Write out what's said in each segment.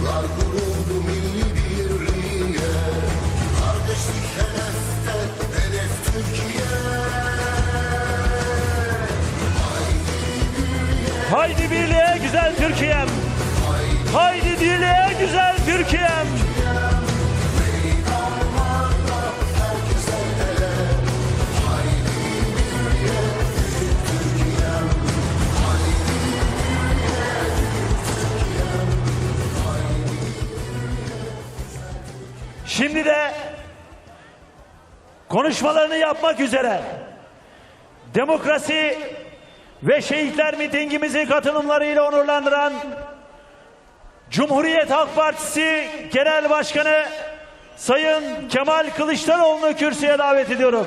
Tuzaklar kuruldu milli birliğe Kardeşlik hedefte hedef Türkiye Haydi birliğe güzel Türkiye'm. Haydi birliğe güzel Türkiye'm. Şimdi de konuşmalarını yapmak üzere demokrasi ve şehitler mitingimizi katılımlarıyla onurlandıran Cumhuriyet Halk Partisi Genel Başkanı Sayın Kemal Kılıçdaroğlu'nu kürsüye davet ediyorum.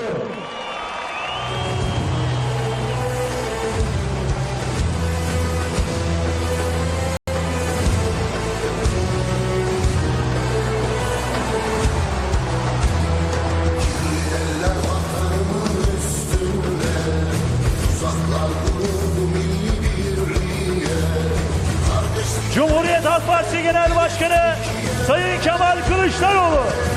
Kılıçdaroğlu.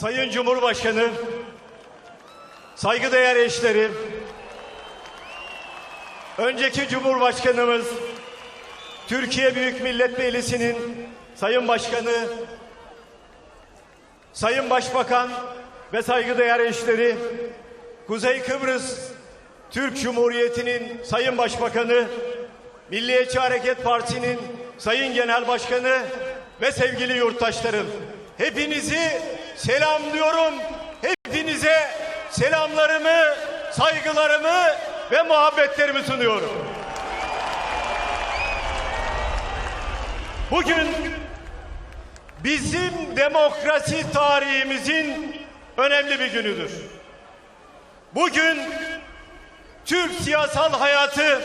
Sayın Cumhurbaşkanı, saygıdeğer eşleri, önceki Cumhurbaşkanımız, Türkiye Büyük Millet Meclisi'nin Sayın Başkanı, Sayın Başbakan ve saygıdeğer eşleri, Kuzey Kıbrıs Türk Cumhuriyeti'nin Sayın Başbakanı, Milliyetçi Hareket Partisi'nin Sayın Genel Başkanı ve sevgili yurttaşlarım. Hepinizi selamlıyorum. Hepinize selamlarımı, saygılarımı ve muhabbetlerimi sunuyorum. Bugün bizim demokrasi tarihimizin önemli bir günüdür. Bugün Türk siyasal hayatı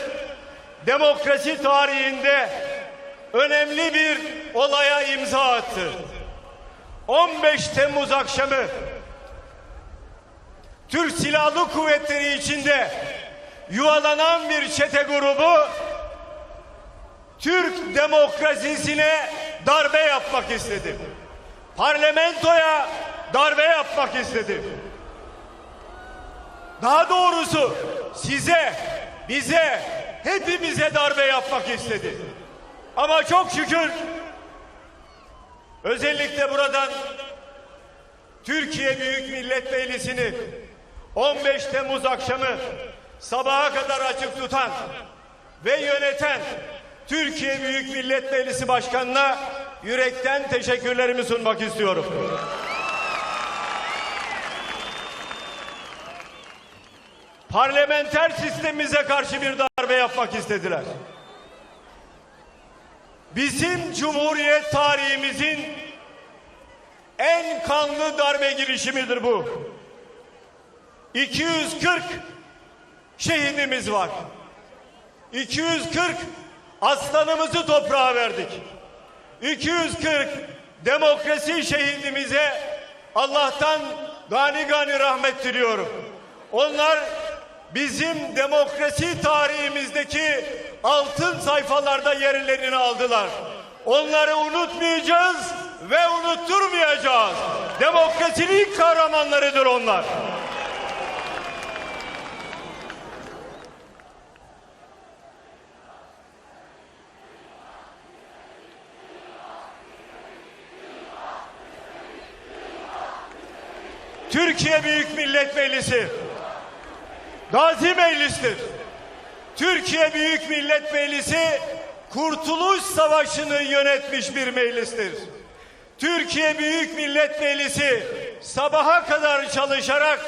demokrasi tarihinde önemli bir olaya imza attı. 15 Temmuz akşamı Türk Silahlı Kuvvetleri içinde yuvalanan bir çete grubu Türk demokrasisine darbe yapmak istedi. Parlamentoya darbe yapmak istedi. Daha doğrusu size, bize, hepimize darbe yapmak istedi. Ama çok şükür özellikle buradan Türkiye Büyük Millet Meclisi'ni 15 Temmuz akşamı sabaha kadar açık tutan ve yöneten Türkiye Büyük Millet Meclisi Başkanı'na yürekten teşekkürlerimi sunmak istiyorum. parlamenter sistemimize karşı bir darbe yapmak istediler. Bizim Cumhuriyet tarihimizin en kanlı darbe girişimidir bu. 240 şehidimiz var. 240 aslanımızı toprağa verdik. 240 demokrasi şehidimize Allah'tan gani gani rahmet diliyorum. Onlar bizim demokrasi tarihimizdeki altın sayfalarda yerlerini aldılar. Onları unutmayacağız ve unutturmayacağız. Demokrasinin ilk kahramanlarıdır onlar. Türkiye Büyük Millet Meclisi Gazi Meclis'tir. Türkiye Büyük Millet Meclisi Kurtuluş Savaşı'nı yönetmiş bir meclistir. Türkiye Büyük Millet Meclisi sabaha kadar çalışarak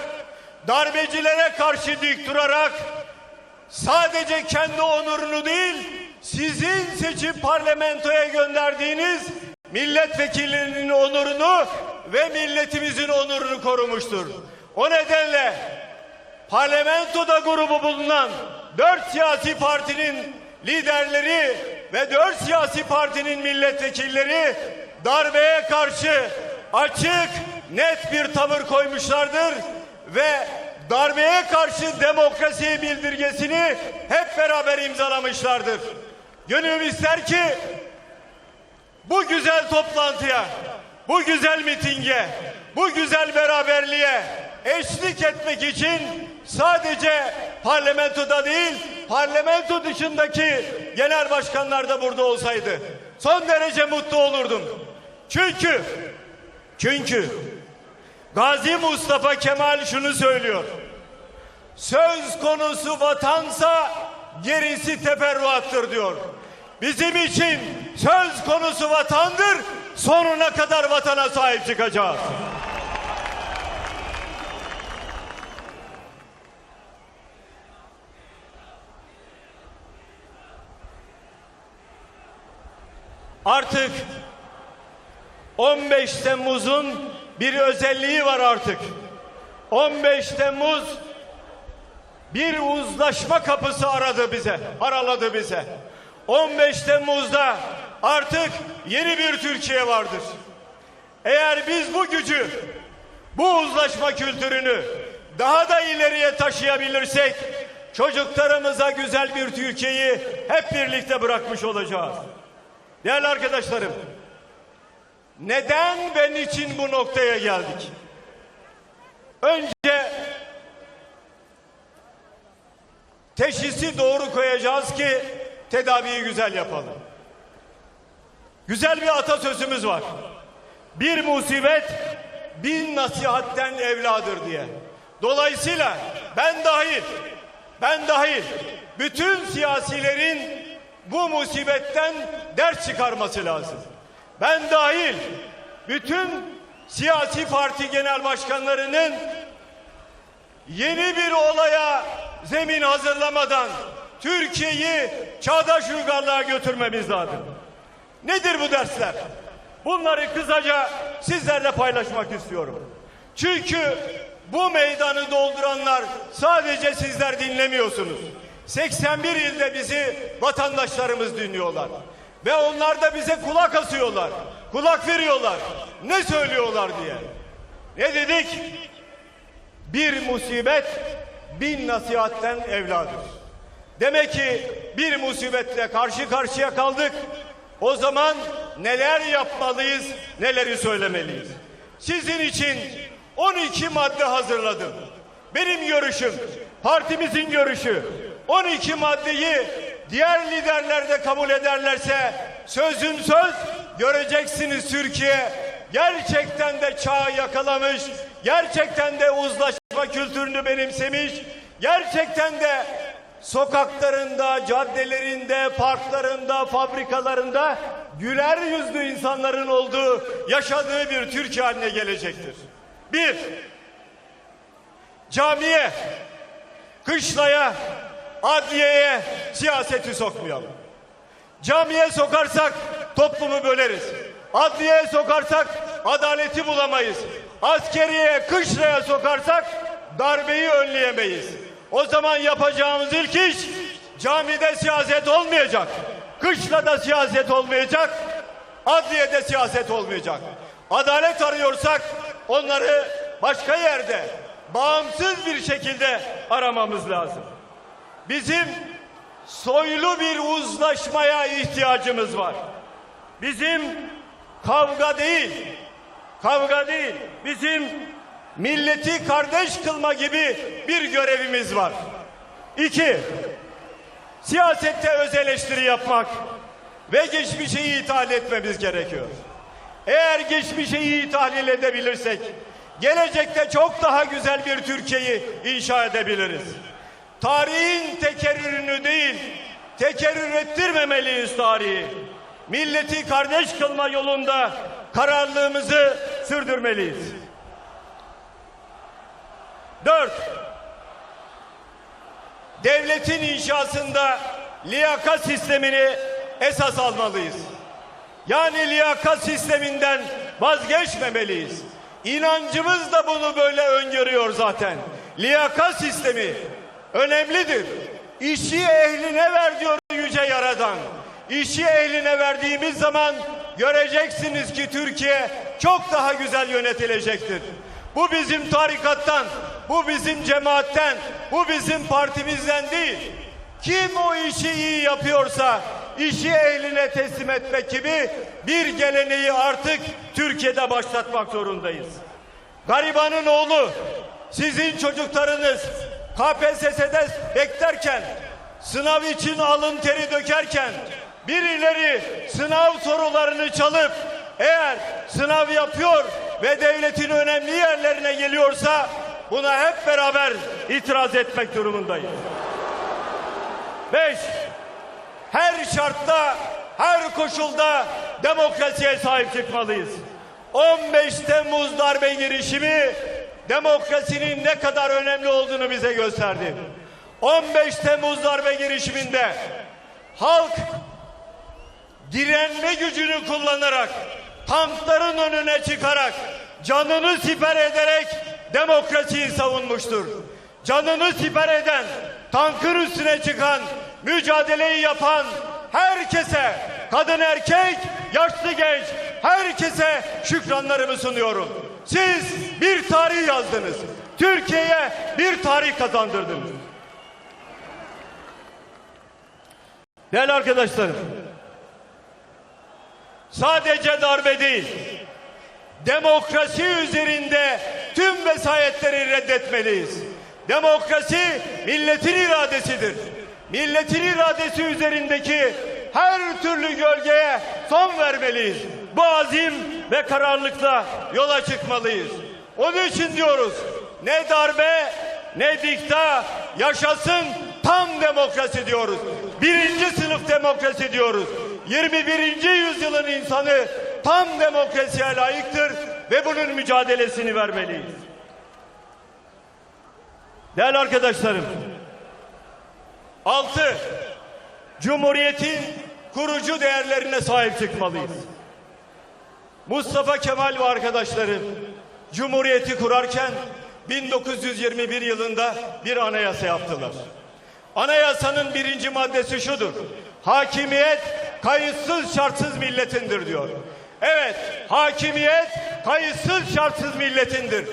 darbecilere karşı dik durarak sadece kendi onurunu değil sizin seçip parlamentoya gönderdiğiniz milletvekillerinin onurunu ve milletimizin onurunu korumuştur. O nedenle parlamentoda grubu bulunan dört siyasi partinin liderleri ve dört siyasi partinin milletvekilleri darbeye karşı açık, net bir tavır koymuşlardır ve darbeye karşı demokrasi bildirgesini hep beraber imzalamışlardır. Gönül ister ki bu güzel toplantıya, bu güzel mitinge, bu güzel beraberliğe eşlik etmek için sadece parlamentoda değil, parlamento dışındaki genel başkanlar da burada olsaydı son derece mutlu olurdum. Çünkü çünkü Gazi Mustafa Kemal şunu söylüyor. Söz konusu vatansa gerisi teferruattır diyor. Bizim için söz konusu vatandır. Sonuna kadar vatana sahip çıkacağız. Artık 15 Temmuz'un bir özelliği var artık. 15 Temmuz bir uzlaşma kapısı aradı bize, araladı bize. 15 Temmuz'da artık yeni bir Türkiye vardır. Eğer biz bu gücü, bu uzlaşma kültürünü daha da ileriye taşıyabilirsek çocuklarımıza güzel bir Türkiye'yi hep birlikte bırakmış olacağız. Değerli arkadaşlarım, neden ve niçin bu noktaya geldik? Önce teşhisi doğru koyacağız ki tedaviyi güzel yapalım. Güzel bir atasözümüz var. Bir musibet bin nasihatten evladır diye. Dolayısıyla ben dahil, ben dahil bütün siyasilerin bu musibetten ders çıkarması lazım. Ben dahil bütün siyasi parti genel başkanlarının yeni bir olaya zemin hazırlamadan Türkiye'yi çağdaş uygarlığa götürmemiz lazım. Nedir bu dersler? Bunları kısaca sizlerle paylaşmak istiyorum. Çünkü bu meydanı dolduranlar sadece sizler dinlemiyorsunuz. 81 ilde bizi vatandaşlarımız dinliyorlar. Ve onlar da bize kulak asıyorlar. Kulak veriyorlar. Ne söylüyorlar diye. Ne dedik? Bir musibet bin nasihatten evladır. Demek ki bir musibetle karşı karşıya kaldık. O zaman neler yapmalıyız, neleri söylemeliyiz? Sizin için 12 madde hazırladım. Benim görüşüm, partimizin görüşü. 12 maddeyi diğer liderler de kabul ederlerse sözün söz göreceksiniz Türkiye gerçekten de çağı yakalamış, gerçekten de uzlaşma kültürünü benimsemiş, gerçekten de sokaklarında, caddelerinde, parklarında, fabrikalarında güler yüzlü insanların olduğu, yaşadığı bir Türkiye haline gelecektir. Bir, camiye, kışlaya, adliyeye siyaseti sokmayalım. Camiye sokarsak toplumu böleriz. Adliyeye sokarsak adaleti bulamayız. Askeriye, kışlaya sokarsak darbeyi önleyemeyiz. O zaman yapacağımız ilk iş camide siyaset olmayacak. Kışlada siyaset olmayacak. Adliyede siyaset olmayacak. Adalet arıyorsak onları başka yerde bağımsız bir şekilde aramamız lazım. Bizim soylu bir uzlaşmaya ihtiyacımız var. Bizim kavga değil, kavga değil, bizim milleti kardeş kılma gibi bir görevimiz var. İki, siyasette öz eleştiri yapmak ve geçmişi ithal etmemiz gerekiyor. Eğer geçmişi iyi tahlil edebilirsek, gelecekte çok daha güzel bir Türkiye'yi inşa edebiliriz. Tarihin tekerrürünü değil, tekerrür ettirmemeliyiz tarihi. Milleti kardeş kılma yolunda kararlılığımızı sürdürmeliyiz. Dört, devletin inşasında liyakat sistemini esas almalıyız. Yani liyakat sisteminden vazgeçmemeliyiz. İnancımız da bunu böyle öngörüyor zaten. Liyakat sistemi önemlidir. İşi ehline ver diyor Yüce Yaradan. İşi ehline verdiğimiz zaman göreceksiniz ki Türkiye çok daha güzel yönetilecektir. Bu bizim tarikattan, bu bizim cemaatten, bu bizim partimizden değil. Kim o işi iyi yapıyorsa işi ehline teslim etmek gibi bir geleneği artık Türkiye'de başlatmak zorundayız. Garibanın oğlu, sizin çocuklarınız KPSS'de beklerken, sınav için alın teri dökerken, birileri sınav sorularını çalıp eğer sınav yapıyor ve devletin önemli yerlerine geliyorsa buna hep beraber itiraz etmek durumundayız. Beş, her şartta, her koşulda demokrasiye sahip çıkmalıyız. 15 Temmuz darbe girişimi demokrasinin ne kadar önemli olduğunu bize gösterdi. 15 Temmuz darbe girişiminde halk direnme gücünü kullanarak, tankların önüne çıkarak, canını siper ederek demokrasiyi savunmuştur. Canını siper eden, tankın üstüne çıkan, mücadeleyi yapan herkese, kadın erkek, yaşlı genç, herkese şükranlarımı sunuyorum. Siz bir tarih yazdınız. Türkiye'ye bir tarih kazandırdınız. Değerli arkadaşlarım, sadece darbe değil, demokrasi üzerinde tüm vesayetleri reddetmeliyiz. Demokrasi milletin iradesidir. Milletin iradesi üzerindeki her türlü gölgeye son vermeliyiz. Bu azim ve kararlılıkla yola çıkmalıyız. Onun için diyoruz ne darbe ne dikta yaşasın tam demokrasi diyoruz. Birinci sınıf demokrasi diyoruz. 21. yüzyılın insanı tam demokrasiye layıktır ve bunun mücadelesini vermeliyiz. Değerli arkadaşlarım, altı, Cumhuriyetin kurucu değerlerine sahip çıkmalıyız. Mustafa Kemal ve arkadaşları Cumhuriyeti kurarken 1921 yılında bir anayasa yaptılar. Anayasanın birinci maddesi şudur. Hakimiyet kayıtsız şartsız milletindir diyor. Evet, hakimiyet kayıtsız şartsız milletindir.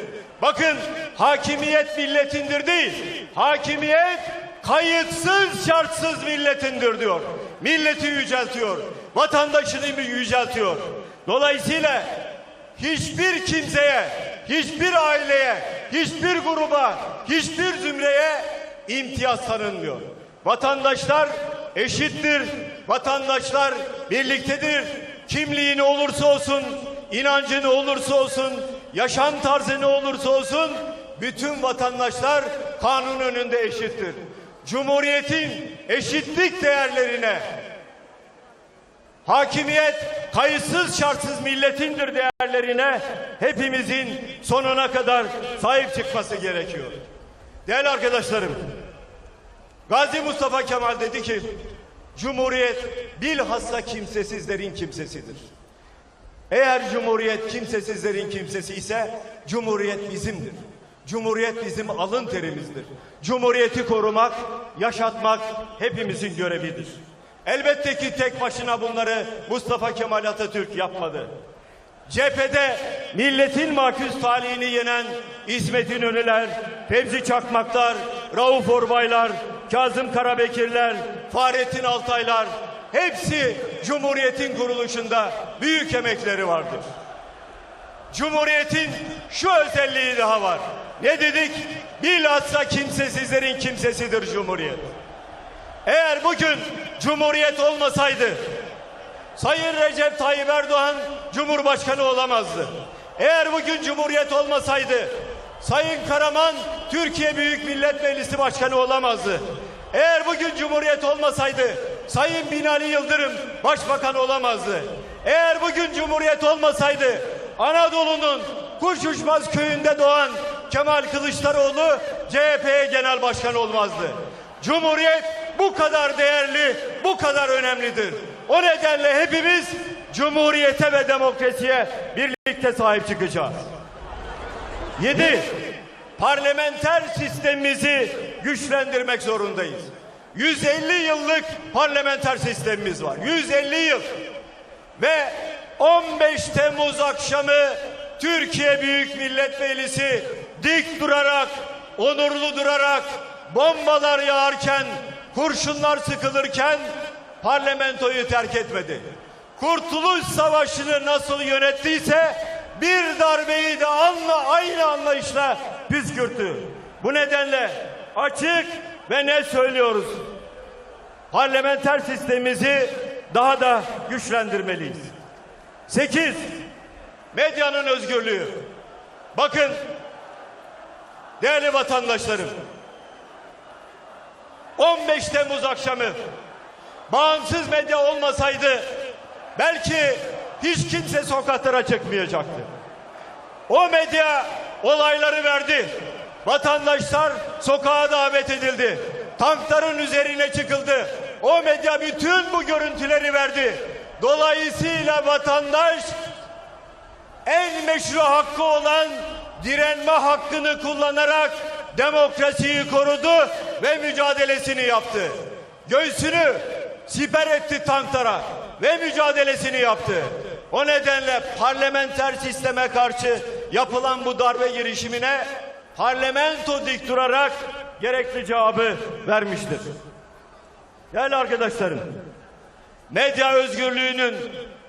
Bakın, hakimiyet milletindir değil. Hakimiyet kayıtsız şartsız milletindir diyor. Milleti yüceltiyor. Vatandaşını yüceltiyor. Dolayısıyla hiçbir kimseye, hiçbir aileye, hiçbir gruba, hiçbir zümreye imtiyaz tanınmıyor. Vatandaşlar eşittir, vatandaşlar birliktedir. Kimliği olursa olsun, inancı olursa olsun, yaşam tarzı ne olursa olsun, bütün vatandaşlar kanun önünde eşittir. Cumhuriyetin eşitlik değerlerine, hakimiyet kayıtsız şartsız milletindir değerlerine hepimizin sonuna kadar sahip çıkması gerekiyor. Değerli arkadaşlarım, Gazi Mustafa Kemal dedi ki, Cumhuriyet bilhassa kimsesizlerin kimsesidir. Eğer Cumhuriyet kimsesizlerin kimsesi ise Cumhuriyet bizimdir. Cumhuriyet bizim alın terimizdir. Cumhuriyeti korumak, yaşatmak hepimizin görevidir. Elbette ki tek başına bunları Mustafa Kemal Atatürk yapmadı. Cephede milletin makus talihini yenen İsmet İnönüler, Fevzi Çakmaklar, Rauf Orbaylar, Kazım Karabekirler, Fahrettin Altaylar hepsi Cumhuriyet'in kuruluşunda büyük emekleri vardır. Cumhuriyetin şu özelliği daha var. Ne dedik? Bilhassa kimsesizlerin kimsesidir Cumhuriyet. Eğer bugün Cumhuriyet olmasaydı Sayın Recep Tayyip Erdoğan Cumhurbaşkanı olamazdı. Eğer bugün Cumhuriyet olmasaydı Sayın Karaman Türkiye Büyük Millet Meclisi Başkanı olamazdı. Eğer bugün Cumhuriyet olmasaydı Sayın Binali Yıldırım Başbakan olamazdı. Eğer bugün Cumhuriyet olmasaydı Anadolu'nun kuş uçmaz köyünde doğan Kemal Kılıçdaroğlu CHP'ye genel başkan olmazdı. Cumhuriyet bu kadar değerli, bu kadar önemlidir. O nedenle hepimiz cumhuriyete ve demokrasiye birlikte sahip çıkacağız. 7. Parlamenter sistemimizi güçlendirmek zorundayız. 150 yıllık parlamenter sistemimiz var. 150 yıl. Ve 15 Temmuz akşamı Türkiye Büyük Millet Meclisi dik durarak, onurlu durarak, bombalar yağarken, kurşunlar sıkılırken parlamentoyu terk etmedi. Kurtuluş Savaşı'nı nasıl yönettiyse bir darbeyi de anla, aynı anlayışla püskürttü. Bu nedenle açık ve ne söylüyoruz? Parlamenter sistemimizi daha da güçlendirmeliyiz. 8. Medyanın özgürlüğü. Bakın değerli vatandaşlarım 15 Temmuz akşamı bağımsız medya olmasaydı belki hiç kimse sokaklara çıkmayacaktı. O medya olayları verdi. Vatandaşlar sokağa davet edildi. Tankların üzerine çıkıldı. O medya bütün bu görüntüleri verdi. Dolayısıyla vatandaş en meşru hakkı olan direnme hakkını kullanarak demokrasiyi korudu ve mücadelesini yaptı. Göğsünü siper etti tanklara ve mücadelesini yaptı. O nedenle parlamenter sisteme karşı yapılan bu darbe girişimine parlamento dik durarak gerekli cevabı vermiştir. Değerli arkadaşlarım, Medya özgürlüğünün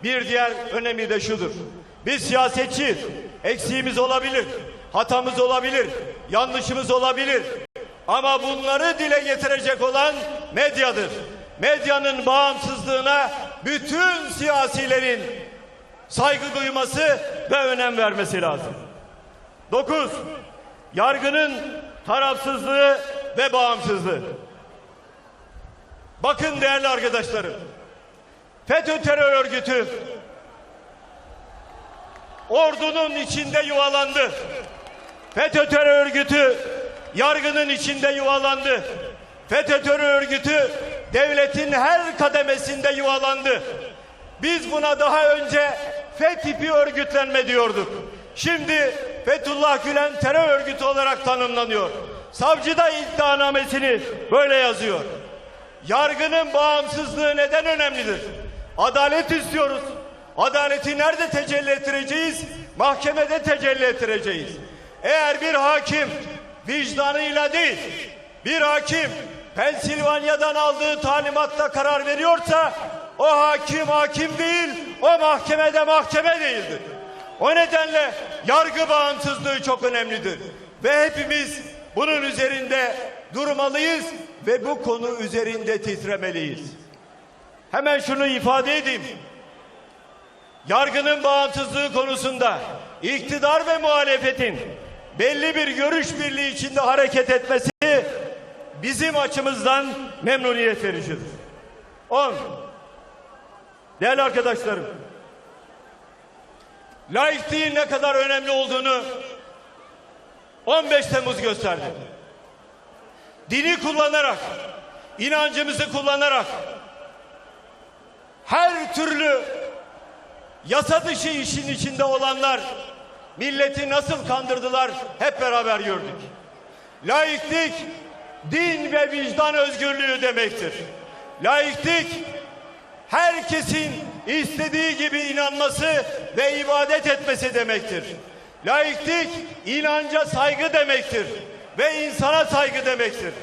bir diğer önemi de şudur. Biz siyasetçi, eksiğimiz olabilir, hatamız olabilir, yanlışımız olabilir. Ama bunları dile getirecek olan medyadır. Medyanın bağımsızlığına bütün siyasilerin saygı duyması ve önem vermesi lazım. 9. Yargının tarafsızlığı ve bağımsızlığı. Bakın değerli arkadaşlarım. FETÖ terör örgütü ordunun içinde yuvalandı. FETÖ terör örgütü yargının içinde yuvalandı. FETÖ terör örgütü devletin her kademesinde yuvalandı. Biz buna daha önce F tipi örgütlenme diyorduk. Şimdi Fethullah Gülen terör örgütü olarak tanımlanıyor. Savcı da iddianamesini böyle yazıyor. Yargının bağımsızlığı neden önemlidir? Adalet istiyoruz. Adaleti nerede tecelli ettireceğiz? Mahkemede tecelli ettireceğiz. Eğer bir hakim vicdanıyla değil, bir hakim Pensilvanya'dan aldığı talimatla karar veriyorsa o hakim hakim değil, o mahkemede mahkeme değildir. O nedenle yargı bağımsızlığı çok önemlidir. Ve hepimiz bunun üzerinde durmalıyız ve bu konu üzerinde titremeliyiz. Hemen şunu ifade edeyim. Yargının bağımsızlığı konusunda iktidar ve muhalefetin belli bir görüş birliği içinde hareket etmesi bizim açımızdan memnuniyet vericidir. 10. Değerli arkadaşlarım, laikliğin ne kadar önemli olduğunu 15 Temmuz gösterdi. Dini kullanarak, inancımızı kullanarak her türlü yasa dışı işin içinde olanlar milleti nasıl kandırdılar hep beraber gördük. Laiklik din ve vicdan özgürlüğü demektir. Laiklik herkesin istediği gibi inanması ve ibadet etmesi demektir. Laiklik inanca saygı demektir ve insana saygı demektir.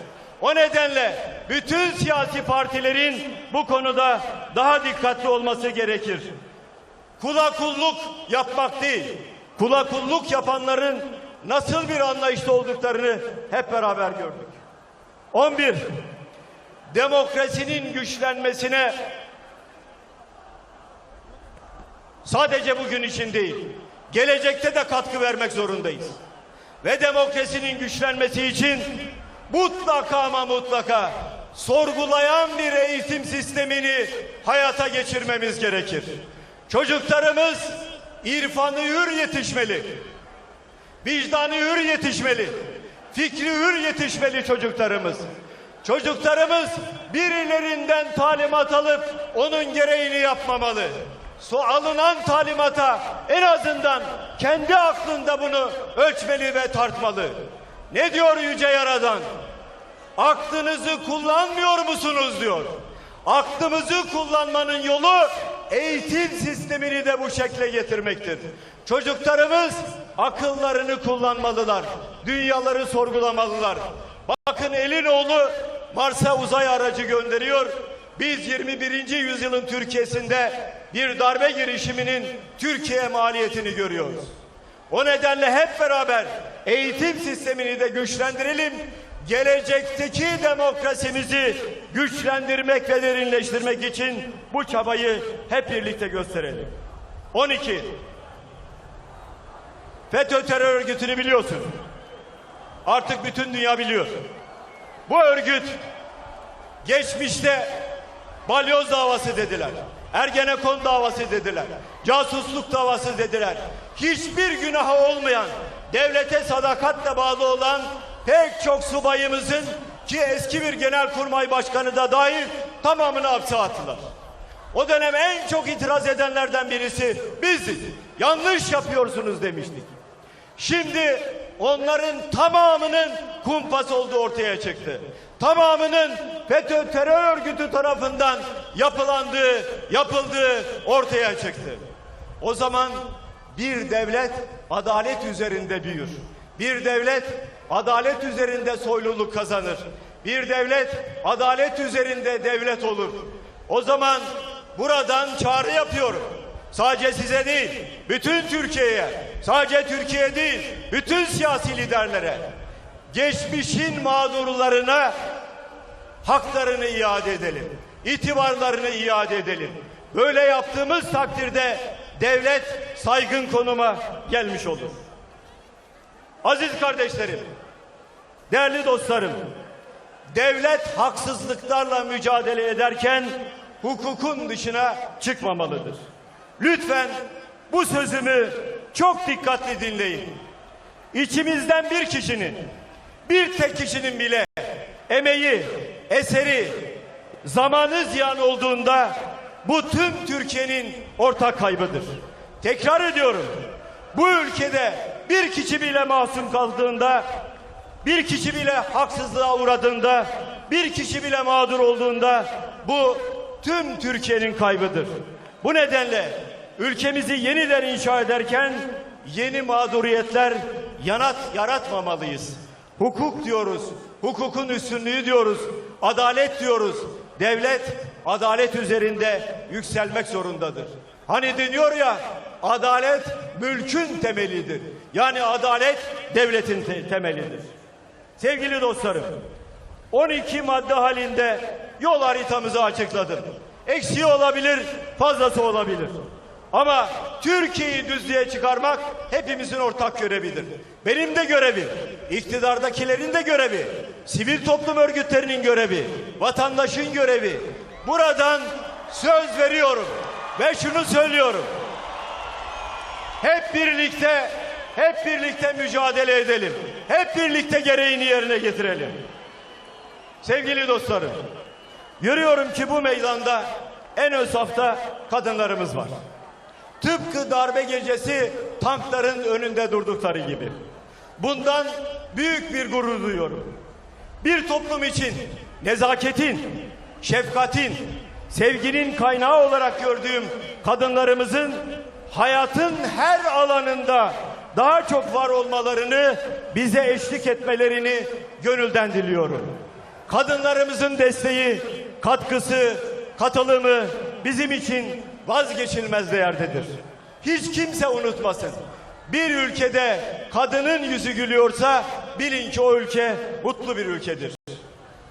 O nedenle bütün siyasi partilerin bu konuda daha dikkatli olması gerekir. Kula kulluk yapmak değil, kula kulluk yapanların nasıl bir anlayışta olduklarını hep beraber gördük. 11. Demokrasinin güçlenmesine sadece bugün için değil, gelecekte de katkı vermek zorundayız. Ve demokrasinin güçlenmesi için mutlaka ama mutlaka sorgulayan bir eğitim sistemini hayata geçirmemiz gerekir. Çocuklarımız irfanı hür yetişmeli. Vicdanı hür yetişmeli. Fikri hür yetişmeli çocuklarımız. Çocuklarımız birilerinden talimat alıp onun gereğini yapmamalı. so alınan talimata en azından kendi aklında bunu ölçmeli ve tartmalı. Ne diyor Yüce Yaradan? Aklınızı kullanmıyor musunuz diyor. Aklımızı kullanmanın yolu eğitim sistemini de bu şekle getirmektir. Çocuklarımız akıllarını kullanmalılar. Dünyaları sorgulamalılar. Bakın Elinoğlu Mars'a uzay aracı gönderiyor. Biz 21. yüzyılın Türkiye'sinde bir darbe girişiminin Türkiye maliyetini görüyoruz. O nedenle hep beraber eğitim sistemini de güçlendirelim. Gelecekteki demokrasimizi güçlendirmek ve derinleştirmek için bu çabayı hep birlikte gösterelim. 12. FETÖ terör örgütünü biliyorsun. Artık bütün dünya biliyor. Bu örgüt geçmişte balyoz davası dediler. Ergenekon davası dediler. Casusluk davası dediler. Hiçbir günahı olmayan, devlete sadakatle bağlı olan pek çok subayımızın ki eski bir genelkurmay başkanı da dahil tamamını hapse attılar. O dönem en çok itiraz edenlerden birisi bizdik. Yanlış yapıyorsunuz demiştik. Şimdi onların tamamının kumpas olduğu ortaya çıktı. Tamamının FETÖ terör örgütü tarafından yapılandığı, yapıldığı ortaya çıktı. O zaman bir devlet adalet üzerinde büyür. Bir devlet adalet üzerinde soyluluk kazanır. Bir devlet adalet üzerinde devlet olur. O zaman buradan çağrı yapıyorum. Sadece size değil, bütün Türkiye'ye, sadece Türkiye değil, bütün siyasi liderlere, geçmişin mağdurlarına haklarını iade edelim. itibarlarını iade edelim. Böyle yaptığımız takdirde devlet saygın konuma gelmiş olur. Aziz kardeşlerim, değerli dostlarım, devlet haksızlıklarla mücadele ederken hukukun dışına çıkmamalıdır. Lütfen bu sözümü çok dikkatli dinleyin. İçimizden bir kişinin, bir tek kişinin bile emeği, eseri, zamanı ziyan olduğunda bu tüm Türkiye'nin ortak kaybıdır. Tekrar ediyorum. Bu ülkede bir kişi bile masum kaldığında, bir kişi bile haksızlığa uğradığında, bir kişi bile mağdur olduğunda bu tüm Türkiye'nin kaybıdır. Bu nedenle ülkemizi yeniden inşa ederken yeni mağduriyetler yanat yaratmamalıyız. Hukuk diyoruz, hukukun üstünlüğü diyoruz, adalet diyoruz. Devlet adalet üzerinde yükselmek zorundadır. Hani deniyor ya adalet mülkün temelidir. Yani adalet devletin te- temelidir. Sevgili dostlarım 12 madde halinde yol haritamızı açıkladım. Eksiği olabilir, fazlası olabilir. Ama Türkiye'yi düzlüğe çıkarmak hepimizin ortak görevidir. Benim de görevim, iktidardakilerin de görevi, sivil toplum örgütlerinin görevi, vatandaşın görevi. Buradan söz veriyorum ve şunu söylüyorum. Hep birlikte, hep birlikte mücadele edelim. Hep birlikte gereğini yerine getirelim. Sevgili dostlarım, görüyorum ki bu meydanda en ön safta kadınlarımız var. Tıpkı darbe gecesi tankların önünde durdukları gibi. Bundan büyük bir gurur duyuyorum. Bir toplum için nezaketin, şefkatin, sevginin kaynağı olarak gördüğüm kadınlarımızın hayatın her alanında daha çok var olmalarını, bize eşlik etmelerini gönülden diliyorum. Kadınlarımızın desteği, katkısı, katılımı bizim için vazgeçilmez değerdedir. Hiç kimse unutmasın. Bir ülkede kadının yüzü gülüyorsa bilin ki o ülke mutlu bir ülkedir.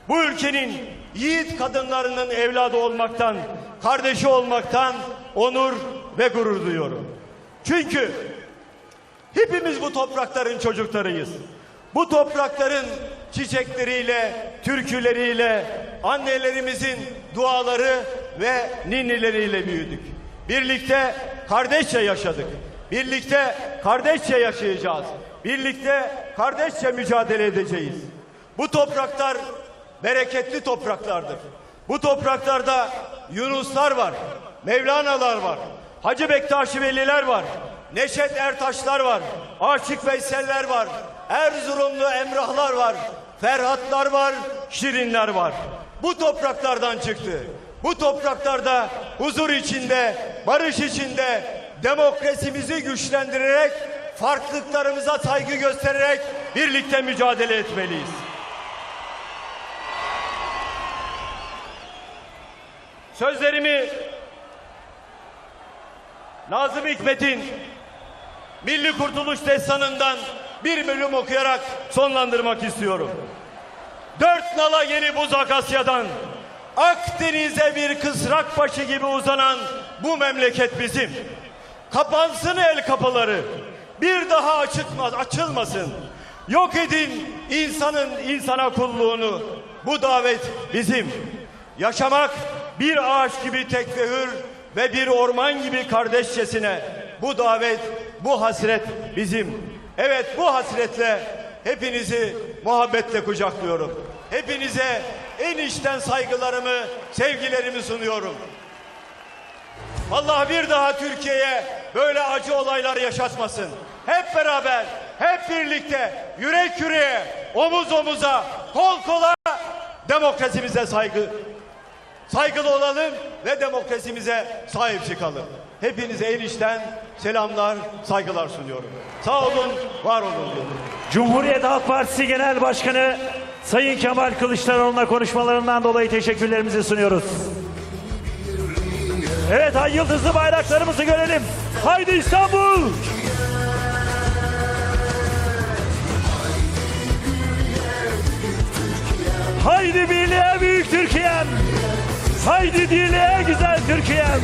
Bu ülkenin yiğit kadınlarının evladı olmaktan, kardeşi olmaktan onur ve gurur duyuyorum. Çünkü hepimiz bu toprakların çocuklarıyız. Bu toprakların çiçekleriyle, türküleriyle, annelerimizin duaları ve ninnileriyle büyüdük. Birlikte kardeşçe yaşadık. Birlikte kardeşçe yaşayacağız. Birlikte kardeşçe mücadele edeceğiz. Bu topraklar bereketli topraklardır. Bu topraklarda Yunuslar var, Mevlana'lar var. Hacı Bektaşi Veliler var. Neşet Ertaşlar var. Aşık Veyseller var. Erzurumlu Emrahlar var. Ferhatlar var. Şirinler var. Bu topraklardan çıktı. Bu topraklarda huzur içinde, barış içinde demokrasimizi güçlendirerek, farklılıklarımıza saygı göstererek birlikte mücadele etmeliyiz. Sözlerimi Nazım Hikmet'in Milli Kurtuluş Destanı'ndan bir bölüm okuyarak sonlandırmak istiyorum. Dört nala yeni buzak Asya'dan Akdeniz'e bir kısrak başı gibi uzanan bu memleket bizim. Kapansın el kapıları. Bir daha açılmaz, açılmasın. Yok edin insanın insana kulluğunu. Bu davet bizim. Yaşamak bir ağaç gibi tek ve hür ve bir orman gibi kardeşçesine. Bu davet, bu hasret bizim. Evet bu hasretle hepinizi muhabbetle kucaklıyorum. Hepinize en içten saygılarımı, sevgilerimi sunuyorum. Allah bir daha Türkiye'ye böyle acı olaylar yaşatmasın. Hep beraber, hep birlikte, yürek yüreğe, omuz omuza, kol kola demokrasimize saygı saygılı olalım ve demokrasimize sahip çıkalım. Hepinize en içten selamlar, saygılar sunuyorum. Sağ olun, var olun diyorum. Cumhuriyet Halk Partisi Genel Başkanı Sayın Kemal Kılıçdaroğlu'na konuşmalarından dolayı teşekkürlerimizi sunuyoruz. Evet ay yıldızlı bayraklarımızı görelim. Haydi İstanbul! Haydi birliğe büyük Türkiye'm! Haydi dirliğe güzel Türkiye'm!